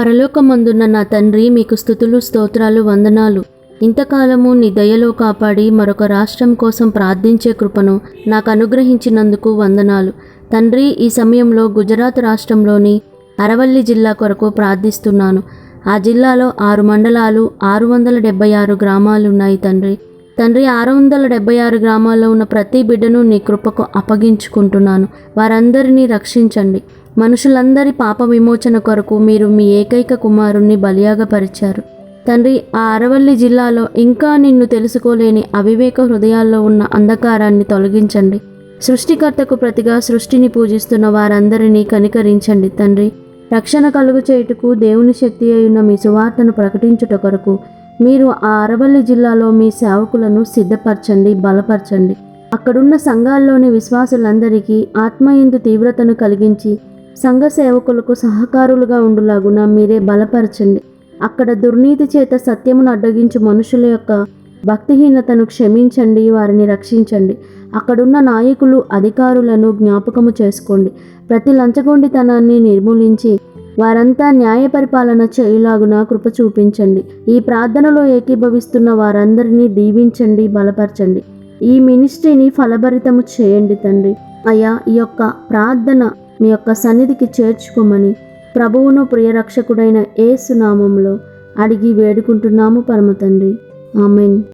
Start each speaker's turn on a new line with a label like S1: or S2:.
S1: పరలోకమందున్న నా తండ్రి మీకు స్థుతులు స్తోత్రాలు వందనాలు. ఇంతకాలము నీ దయలో కాపాడి మరొక రాష్ట్రం కోసం ప్రార్థించే కృపను నాకు అనుగ్రహించినందుకు వందనాలు. తండ్రి ఈ సమయంలో గుజరాత్ రాష్ట్రంలోని అరవల్లి జిల్లా కొరకు ప్రార్థిస్తున్నాను. ఆ జిల్లాలో ఆరు మండలాలు ఆరు వందల డెబ్బై ఆరు గ్రామాలు ఉన్నాయి తండ్రి. తండ్రి ఆరు వందల డెబ్బై ఆరు గ్రామాల్లో ఉన్న ప్రతి బిడ్డను నీ కృపకు అప్పగించుకుంటున్నాను. వారందరినీ రక్షించండి. మనుషులందరి పాప విమోచన కొరకు మీరు మీ ఏకైక కుమారుణ్ణి బలియాగపరిచారు. తండ్రి ఆ అరవల్లి జిల్లాలో ఇంకా నిన్ను తెలుసుకోలేని అవివేక హృదయాల్లో ఉన్న అంధకారాన్ని తొలగించండి. సృష్టికర్తకు ప్రతిగా సృష్టిని పూజిస్తున్న వారందరినీ కనికరించండి తండ్రి. రక్షణ కలుగు చేయుటకు దేవుని శక్తి అయిన మీ సువార్తను ప్రకటించుట కొరకు మీరు ఆ అరవల్లి జిల్లాలో మీ సేవకులను సిద్ధపరచండి బలపరచండి. అక్కడున్న సంఘాల్లోని విశ్వాసులందరికీ ఆత్మయందు తీవ్రతను కలిగించి సంఘ సేవకులకు సహకారులుగా ఉండులాగున మీరే బలపరచండి. అక్కడ దుర్నీతి చేత సత్యమును అడ్డగించు మనుషుల యొక్క భక్తిహీనతను క్షమించండి వారిని రక్షించండి. అక్కడున్న నాయకులు అధికారులను జ్ఞాపకము చేసుకోండి. ప్రతి లంచగొండితనాన్ని నిర్మూలించి వారంతా న్యాయ పరిపాలన చేయులాగున కృప చూపించండి. ఈ ప్రార్థనలో ఏకీభవిస్తున్న వారందరినీ దీవించండి బలపరచండి. ఈ మినిస్ట్రీని ఫలభరితము చేయండి తండ్రి. అయ్యా ఈ యొక్క ప్రార్థన మీ యొక్క సన్నిధికి చేర్చుకోమని ప్రభువును ప్రియరక్షకుడైన ఏసునామంలో అడిగి వేడుకుంటున్నాము పరమ తండ్రి. ఆమెన్.